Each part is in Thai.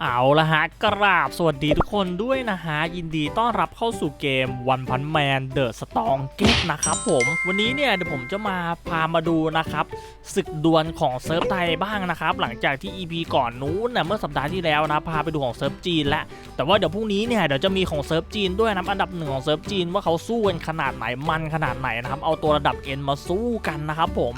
เอาละฮะกราบสวัสดีทุกคนด้วยนะฮะ ยินดีต้อนรับเข้าสู่เกม One Punch Man The Strong g a t นะครับผม วันนี้เนี่ยเดี๋ยวผมจะมาพามาดูนะครับศึกดวลของเซิร์ฟไทยบ้างนะครับ หลังจากที่ EP ก่อนนู้นนะเมื่อสัปดาห์ที่แล้วนะพาไปดูของเซิร์ฟจีนแล้วแต่ว่าเดี๋ยวพรุ่งนี้เนี่ยเดี๋ยวจะมีของเซิร์ฟจีนด้วยนะอันดับหนึ่งของเซิร์ฟจีนว่าเขาสู้กันขนาดไหนมันขนาดไหนนะครับเอาตัวระดับเอ็นมาสู้กันนะครับผม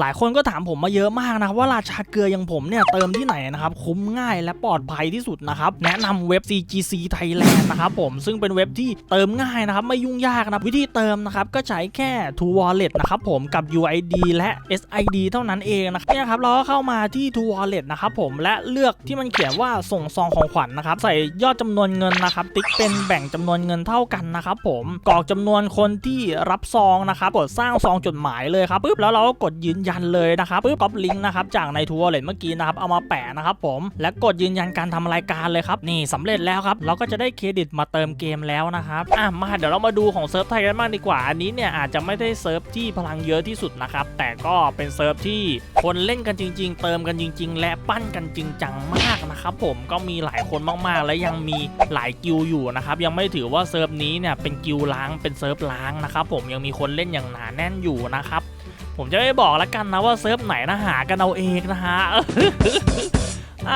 หลายคนก็ถามผมมาเยอะมากนะครับว่าราชาเกลืออย่างผมเนี่ยเติมที่ไหนนะครับคุ้มง่ายและปลอดภัยที่สุดนะครับแนะนำเว็บ CGC Thailand นะครับผมซึ่งเป็นเว็บที่เติมง่ายนะครับไม่ยุ่งยากนะวิธีเติมนะครับก็ใช้แค่ True Wallet นะครับผมกับ UID และ SID เท่านั้นเองนะครับเนี่ยครับเราก็เข้ามาที่ True Wallet นะครับผมและเลือกที่มันเขียนว่าส่งซองของขวัญนะครับใส่ยอดจำนวนเงินนะครับติ๊กเป็นแบ่งจำนวนเงินเท่ากันนะครับผมกรอกจำนวนคนที่รับซองนะครับกดสร้างซองจดหมายเลยครับปุ๊บแล้วเราก็กดยืนยันเลยนะครับปุ๊บก๊อปลิงก์นะครับจากในทัวร์เลทเมื่อกี้นะครับเอามาแปะนะครับผมและกดยืนยันการทำรายการเลยครับนี่สำเร็จแล้วครับ เราก็จะได้เครดิตมาเติมเกมแล้วนะครับอะมาเดี๋ยวเรามาดูของเซิร์ฟไทยกันบ้างดีกว่าอันนี้เนี่ยอาจจะไม่ได้เซิร์ฟที่พลังเยอะที่สุดนะครับแต่ก็เป็นเซิร์ฟที่คนเล่นกันจริง ๆ เติมกันจริง ๆ และปั้นกันจริงจังมากนะครับผมก็มีหลายคนมากๆ และยังมีหลายกิลอยู่นะครับยังไม่ถือว่าเซิร์ฟนี้เนี่ยเป็นกิลล้างเป็นเซิร์ฟล้างนะครับผมยังมีคนเล่นอย่างหนาแน่นอยู่นะครับ ผมจะไม่บอกแล้วกันนะว่าเซิร์ฟไหนนะหากันเอาเองนะฮะ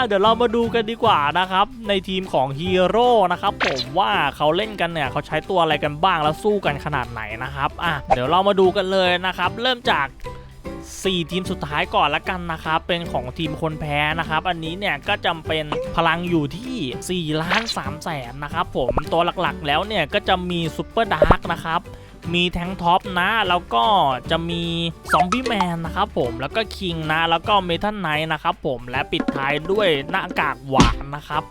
เดี๋ยวเรามาดูกันดีกว่านะครับ ในทีมของฮีโร่นะครับผมว่าเขาเล่นกันเนี่ยเขาใช้ตัวอะไรกันบ้างแล้วสู้กันขนาดไหนนะครับอะเดี๋ยวเรามาดูกันเลยนะครับ เริ่มจาก4 ทีมสุดท้ายก่อนละกันนะครับ เป็นของทีมคนแพ้นะครับ อันนี้เนี่ยก็จำเป็นพลังอยู่ที่4ล้าน3แสนนะครับผมตัวหลักๆแล้วเนี่ยก็จะมีซูเปอร์ดาร์กนะครับ มีแทงท็อปนะแล้วก็จะมีซอมบี้แมนนะครับผมแล้วก็คิงนะแล้วก็เมทัลไนท์นะครับผมและปิดท้ายด้วยหน้ากากหวานนะครับ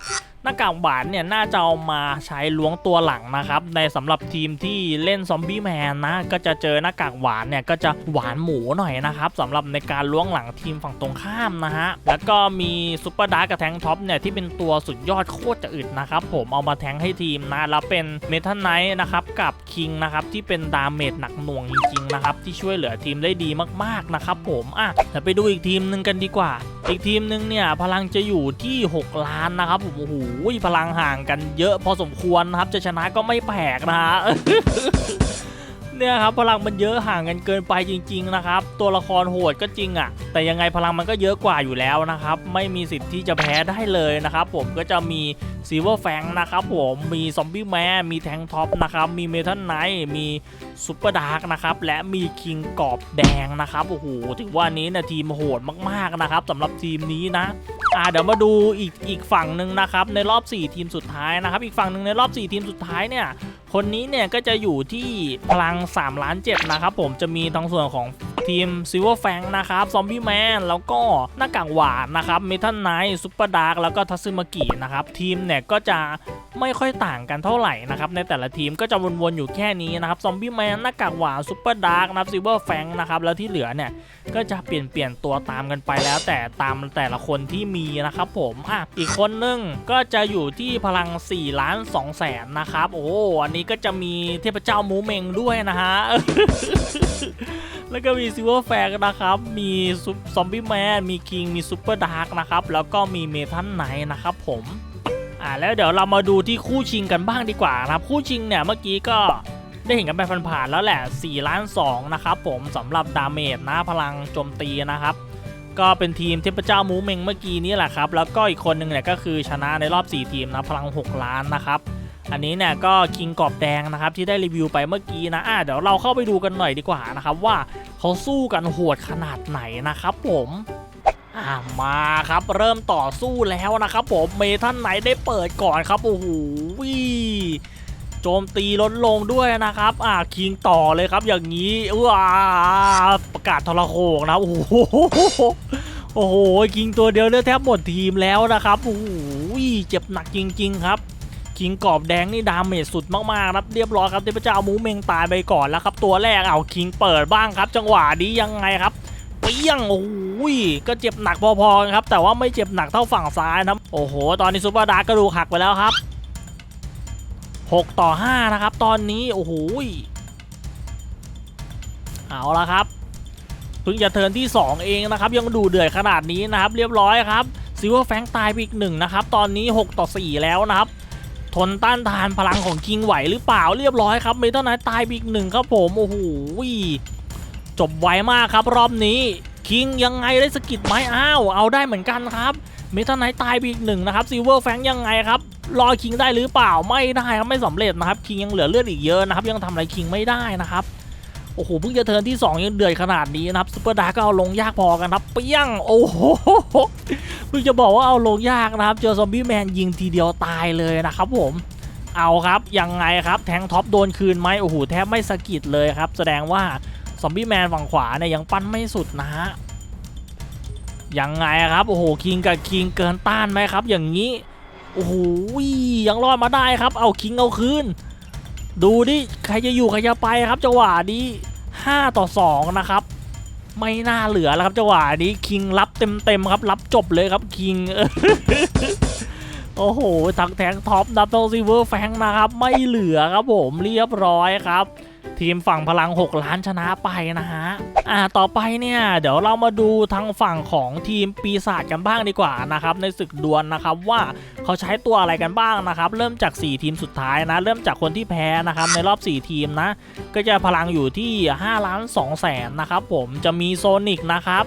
น้ากากหวานเนี่ยน่าจะเอามาใช้ล้วงตัวหลังนะครับ ในสำหรับทีมที่เล่นซอมบี้แมนนะ ก็จะเจอหน้ากากหวานเนี่ยก็จะหวานหมูหน่อยนะครับสำหรับในการล้วงหลังทีมฝั่งตรงข้ามนะฮะแล้วก็มีซุปเปอร์ดาร์กกับแทงท็อปเนี่ยที่เป็นตัวสุดยอดโคตรจะอึดนะครับผมเอามาแทงให้ทีมนะแล้วเป็นเมทัลไนท์นะครับกับคิงนะครับที่เป็นดาเมจหนักหน่วงจริงๆนะครับที่ช่วยเหลือทีมได้ดีมากๆนะครับผมอะเดี๋ยวไปดูอีกทีมหนึ่งกันดีกว่า อีกทีมหนึ่งเนี่ยพลังจะอยู่ที่ 6 ล้านนะครับผมโอ้โหพลังห่างกันเยอะพอสมควรนะครับจะชนะก็ไม่แปลกนะฮะ เนี่ยครับพลังมันเยอะห่างกันเกินไปจริง ๆ นะครับ ตัวละครโหดก็จริงอะ่ะ แต่ยังไงพลังมันก็เยอะกว่าอยู่แล้วนะครับ ไม่มีสิทธิ์ที่จะแพ้ได้เลยนะครับ ผมก็จะมีซีเวอร์แฟงนะครับผมมีซอมบี้แมนมีแทงท็อปนะครับมีเมทัลไนท์มีซูเปอร์ดาร์กนะครับและมีคิงกรอบแดงนะครับโอ้โหถือว่านี้เนี่ยทีมโหดมากๆนะครับสำหรับทีมนี้นะอ่าเดี๋ยวมาดูอีกอีกฝั่งหนึ่งนะครับในรอบ 4 ทีมสุดท้ายนะครับ อีกฝั่งหนึ่งในรอบ 4 ทีมสุดท้ายเนี่ย คนนี้เนี่ยก็จะอยู่ที่พลัง3ล้าน7นะครับผมจะมีทั้งส่วนของ ทีมซิลเวอร์แฟงนะครับซอมบี้แมนแล้วก็หน้ากากหวานนะครับเมทัลไนท์ซุปเปอร์ดาร์กแล้วก็ทัซึมากินะครับทีมเนี่ยก็จะไม่ค่อยต่างกันเท่าไหร่นะครับในแต่ละทีมก็จะวนๆอยู่แค่นี้นะครับซอมบี้แมนหน้ากากหวานซุปเปอร์ดาร์กนะครับซิลเวอร์แฟงนะครับแล้วที่เหลือเนี่ยก็จะเปลี่ยนเปลี่ยนตัวตามกันไปแล้ว แต่ตามแต่ละคนที่มีนะครับผมอะอีกคนนึงก็จะอยู่ที่พลัง4ล้าน2แสนนะครับโอ้อันนี้ก็จะมีเทพเจ้ามูเมงด้วยนะฮะ แล้วก็มีซิลเวอร์แฟงนะครับ มีซอมบี้แมน มีคิง มีซูเปอร์ดาร์กนะครับ แล้วก็มีเมทัลไนท์นะครับผมอ่าแล้วเดี๋ยวเรามาดูที่คู่ชิงกันบ้างดีกว่านะครับ คู่ชิงเนี่ยเมื่อกี้ก็ได้เห็นกันไปผ่านๆแล้วแหละ 4 ล้าน 2 นะครับผมสำหรับดาเมจนะพลังโจมตีนะครับ ก็เป็นทีมเทพเจ้ามูเมงเมื่อกี้นี้แหละครับ แล้วก็อีกคนหนึ่งเนี่ยก็คือชนะในรอบ 4 ทีมนะพลัง 6 ล้านนะครับ อันนี้เนี่ยก็คิงกรอบแดงนะครับที่ได้รีวิวไปเมื่อกี้นะอะเดี๋ยวเราเข้าไปดูกันหน่อยดีกว่านะครับว่าเขาสู้กันโหดขนาดไหนนะครับผมมาครับเริ่มต่อสู้แล้วนะครับผมเมทัลไหนได้เปิดก่อนครับโอ้โหโจมตีลดลงด้วยนะครับ อ่าคิงต่อเลยครับอย่างนี้ว้าประกาศทรโขงนะโอ้โหโอ้โหคิงตัวเดียวเนี่ยแทบหมดทีมแล้วนะครับโอ้โหเจ็บหนักจริง ๆ ครับ คิงกรอบแดงนี่ดาเมจสุดมากๆครับเรียบร้อยครับเทพเจ้ามูเมงตายไปก่อนแล้วครับ ตัวแรกเอาคิงเปิดบ้างครับ จังหวะนี้ยังไงครับเปี้ยงโอ้โหก็เจ็บหนักพอๆครับ แต่ว่าไม่เจ็บหนักเท่าฝั่งซ้ายนะโอ้โห ตอนนี้ซูเปอร์ดาร์กระดูกหักไปแล้วครับ 6 ต่อ 5 นะครับ ตอนนี้โอ้โหยเอาละครับเพิ่งจะเทินที่ 2 เองนะครับ ยังดูเดือดขนาดนี้นะครับ เรียบร้อยครับซิลเวอร์แฟงตายไปอีกหนึ่งนะครับ ตอนนี้ 6 ต่อ 4 แล้วนะครับ ทนต้านทานพลังของคิงไหวหรือเปล่าเรียบร้อยครับเมทัลไนท์ตายอีกหนึ่งครับผมโอ้โหจบไวมากครับรอบนี้คิงยังไงได้สกิดไหมอ้าวเอาได้เหมือนกันครับเมทัลไนท์ตายอีกหนึ่งนะครับซีเวอร์แฟงยังไงครับรอคิงได้หรือเปล่าไม่ได้ครับไม่สำเร็จนะครับคิงยังเหลือเลือดอีกเยอะนะครับยังทำอะไรคิงไม่ได้นะครับ โอ้โหเพิ่งจะเทินที่ 2 ยังเดือดขนาดนี้นะครับซูเปอร์ดาร์ก็เอาลงยากพอกันครับเปี้ยงโอ้โหเพิ่งจะบอกว่าเอาลงยากนะครับเจอซอมบี้แมนยิงทีเดียวตายเลยนะครับผมเอาครับยังไงครับแทงท็อปโดนคืนไหมโอ้โหแทบไม่สะกิดเลยครับ แสดงว่าซอมบี้แมนฝั่งขวาเนี่ยยังปั้นไม่สุดนะฮะยังไงครับโอ้โหคิงกับคิงเกินต้านไหมครับ อย่างนี้โอ้โหยังรอดมาได้ครับ เอาคิงเอาคืน ดูดิใครจะอยู่ใครจะไปครับจังหวะนี้ 5 ต่อ 2 นะครับ ไม่น่าเหลือแล้วครับจังหวะนี้คิงรับเต็มๆครับ รับจบเลยครับคิงโอ้โหทั้งแทงท็อปดับเบิลซิเวอร์แฟงนะครับ ไม่เหลือครับผมเรียบร้อยครับ ทีมฝั่งพลัง 6 ล้านชนะไปนะฮะ อ่า ต่อไปเนี่ย เดี๋ยวเรามาดูทางฝั่งของทีมปีศาจกันบ้างดีกว่านะครับ ในศึกดวลนะครับว่าเขาใช้ตัวอะไรกันบ้างนะครับ เริ่มจาก 4 ทีมสุดท้ายนะ เริ่มจากคนที่แพ้นะครับในรอบ 4 ทีมนะ ก็จะพลังอยู่ที่5ล้าน2แสนนะครับผมจะมีโซนิกนะครับ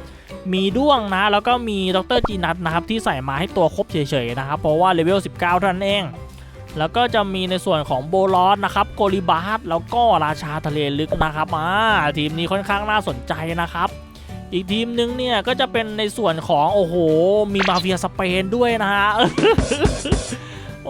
มีด้วงนะ แล้วก็มีดรจีนัทนะครับที่ใส่มาให้ตัวครบเฉยๆนะครับเพราะว่าเลเวล19เท่านั้นเอง แล้วก็จะมีในส่วนของโบลอสนะครับโกลิบาร์แล้วก็ราชาทะเลลึกนะครับอ่าทีมนี้ค่อนข้างน่าสนใจนะครับ อีกทีมนึงเนี่ยก็จะเป็นในส่วนของโอ้โห มีมาเฟียสเปนด้วยนะฮะ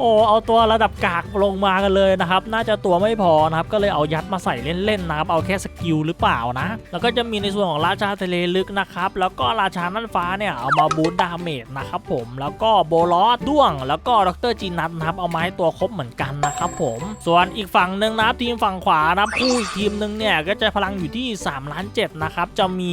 โอ้เอาตัวระดับกากลงมากันเลยนะครับ น่าจะตัวไม่พอนะครับ ก็เลยเอายัดมาใส่เล่นๆนะครับ เอาแค่สกิลหรือเปล่านะ แล้วก็จะมีในส่วนของราชาทะเลลึกนะครับ แล้วก็ราชาน่นฟ้าเนี่ยเอามาบูสต์ดาเมจนะครับผม แล้วก็โบลอสด้วง แล้วก็ดรจีนัทนะครับ เอามาให้ตัวครบเหมือนกันนะครับผม ส่วนอีกฝั่งหนึ่งนะครับทีมฝั่งขวานะครับคู่อีกทีมหนึ่งเนี่ยก็จะพลังอยู่ที่ 3 ล้าน7นะครับ จะมี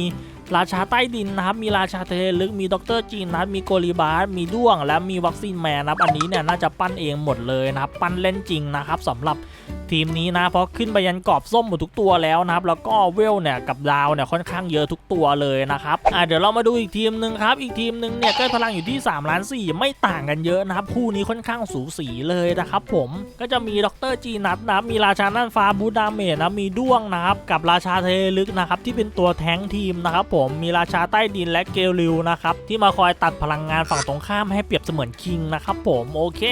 ราชาใต้ดินนะครับ มีราชาทะเลลึก มีด็อกเตอร์จีนัทมีโกลิบาร์มีด้วง และมีวัคซีนแมนนะครับ อันนี้เนี่ยน่าจะปั้นเองหมดเลยนะครับ ปั้นเล่นจริงนะครับสำหรับ ทีมนี้นะเพราะขึ้นไปยันกรอบส้มหมดทุกตัวแล้วนะครับแล้วก็เวลเนี่ยกับดาวเนี่ยค่อนข้างเยอะทุกตัวเลยนะครับอ่าเดี๋ยวเรามาดูอีกทีมหนึ่งครับอีกทีมหนึ่งเนี่ยก็พลังอยู่ที่3ล้าน4ไม่ต่างกันเยอะนะครับคู่นี้ค่อนข้างสูสีเลยนะครับผมก็จะมีดรจีนัทนะมีราชาน่านฟ้าบูดาเมจนะมีด้วงนะครับกับราชาเทลึกนะครับที่เป็นตัวแท้งทีมนะครับผมมีราชาใต้ดินและเกลลิวนะครับที่มาคอยตัดพลังงานฝั่งตรงข้ามให้เปรียบเสมือนคิงนะครับผมโอเค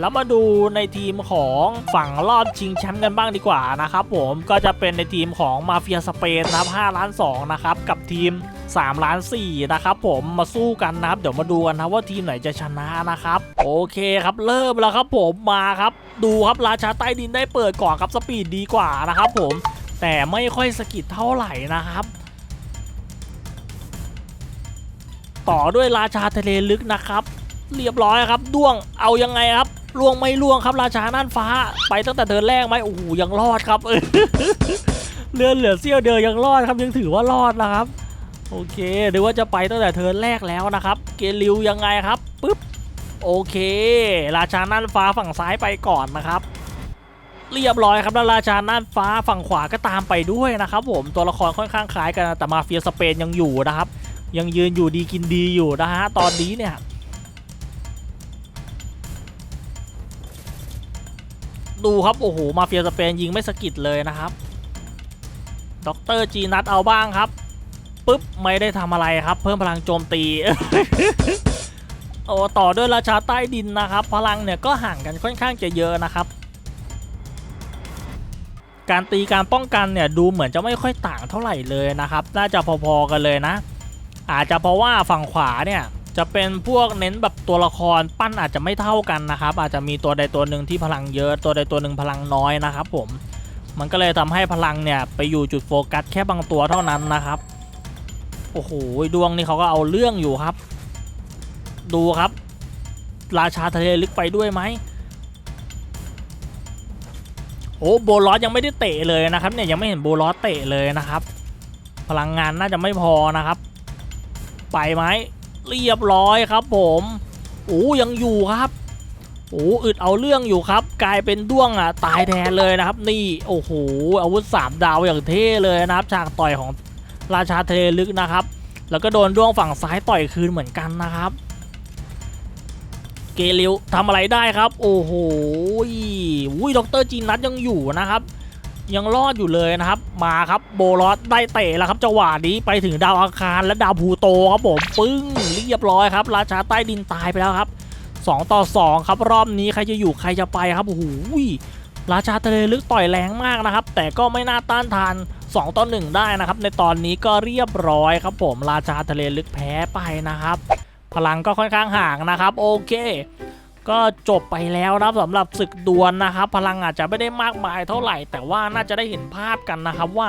แล้วมาดูในทีมของฝั่งรอบชิงแชมป์กันบ้างดีกว่านะครับผมก็จะเป็นในทีมของมาเฟียสเปนนะครับ5ล้าน2นะครับกับทีม3ล้าน4นะครับผมมาสู้กันนะครับเดี๋ยวมาดูกันนะว่าทีมไหนจะชนะนะครับ โอเคครับเริ่มแล้วครับผมมาครับ ดูครับราชาใต้ดินได้เปิดก่อนครับสปีดดีกว่านะครับผมแต่ไม่ค่อยสกิดเท่าไหร่นะครับ ต่อด้วยราชาทะเลลึกนะครับ เรียบร้อยครับด้วงเอายังไงครับ ล่วงไม่ล่วงครับราชาน่านฟ้า ไปตั้งแต่เทินแรกไหมโอ้โหยังรอดครับเออเลือนเหลือเสี้ยวเดียวยังรอดครับยังถือว่ารอดนะครับ โอเคหรือว่าจะไปตั้งแต่เทิร์นแรกแล้วนะครับ เกลิวยังไงครับปึ๊บโอเค ราชาน่านฟ้าฝั่งซ้ายไปก่อนนะครับ เรียบร้อยครับแล้วราชาน่านฟ้าฝั่งขวาก็ตามไปด้วยนะครับ ผมตัวละครค่อนข้างคล้ายกันแต่มาเฟียสเปนยังอยู่นะครับ ยังยืนอยู่ดีกินดีอยู่นะฮะตอนนี้เนี่ย ดูครับโอ้โหมาเฟียสเปนยิงไม่สะกิดเลยนะครับด็อกเตอร์จีนัทเอาบ้างครับปุ๊บไม่ได้ทำอะไรครับ เพิ่มพลังโจมตีโอ้ต่อด้วยราชาใต้ดินนะครับ พลังเนี่ยก็ห่างกันค่อนข้างจะเยอะนะครับ การตีการป้องกันเนี่ยดูเหมือนจะไม่ค่อยต่างเท่าไหร่เลยนะครับ น่าจะพอๆกันเลยนะ อาจจะเพราะว่าฝั่งขวาเนี่ย จะเป็นพวกเน้นแบบตัวละครปั้นอาจจะไม่เท่ากันนะครับ อาจจะมีตัวใดตัวหนึ่งที่พลังเยอะตัวใดตัวหนึ่งพลังน้อยนะครับผมมันก็เลยทำให้พลังเนี่ยไปอยู่จุดโฟกัสแค่บางตัวเท่านั้นนะครับโอ้โหดวงนี่เขาก็เอาเรื่องอยู่ครับ ดูครับ ราชาทะเลลึกไปด้วยไหมโอ้โบลอสยังไม่ได้เตะเลยนะครับเนี่ยยังไม่เห็นโบลอสเตะเลยนะครับ พลังงานน่าจะไม่พอนะครับ ไปไหม เรียบร้อยครับผมโอ้ยังอยู่ครับโอ้อึดเอาเรื่องอยู่ครับ กลายเป็นด้วงอะตายแทนเลยนะครับ นี่โอ้โหอาวุธสามดาวอย่างเท่เลยนะครับฉากต่อยของราชาเทเลลึกนะครับ แล้วก็โดนด้วงฝั่งซ้ายต่อยคืนเหมือนกันนะครับ เกลิวทำอะไรได้ครับ โอ้โหอุ้ยด็อกเตอร์จีนัทยังอยู่นะครับ ยังรอดอยู่เลยนะครับ มาครับโบลอสได้เตะแล้วครับจังหวะนี้ไปถึงดาวอังคารและดาวพูโตครับผมปึ้งเรียบร้อยครับ ราชาใต้ดินตายไปแล้วครับ 2 ต่อ 2 ครับรอบนี้ใครจะอยู่ใครจะไปครับโอ้โหราชาทะเลลึกต่อยแรงมากนะครับ แต่ก็ไม่น่าต้านทาน 2 ต่อ 1 ได้นะครับ ในตอนนี้ก็เรียบร้อยครับผมราชาทะเลลึกแพ้ไปนะครับ พลังก็ค่อนข้างห่างนะครับ โอเค ก็จบไปแล้วนะครับสำหรับศึกดวลนะครับ พลังอาจจะไม่ได้มากมายเท่าไหร่ แต่ว่าน่าจะได้เห็นภาพกันนะครับ ว่า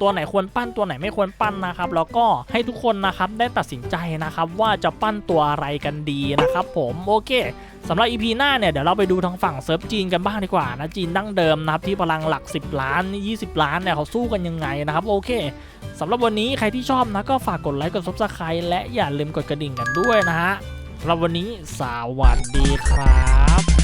ตัวไหนควรปั้นตัวไหนไม่ควรปั้นนะครับ แล้วก็ให้ทุกคนนะครับได้ตัดสินใจนะครับว่าจะปั้นตัวอะไรกันดีนะครับ ผมโอเคสำหรับ EP หน้าเนี่ยเดี๋ยวเราไปดูทางฝั่งเซิร์ฟจีนกันบ้างดีกว่านะจีนดั้งเดิมนะครับที่พลังหลัก 10 ล้าน 20 ล้านเนี่ยเขาสู้กันยังไงนะครับโอเคสำหรับวันนี้ใครที่ชอบนะก็ฝากกดไลค์กด subscribe และอย่าลืมกดกระดิ่งกันด้วยนะฮะ รับวันนี้สวัสดีครับ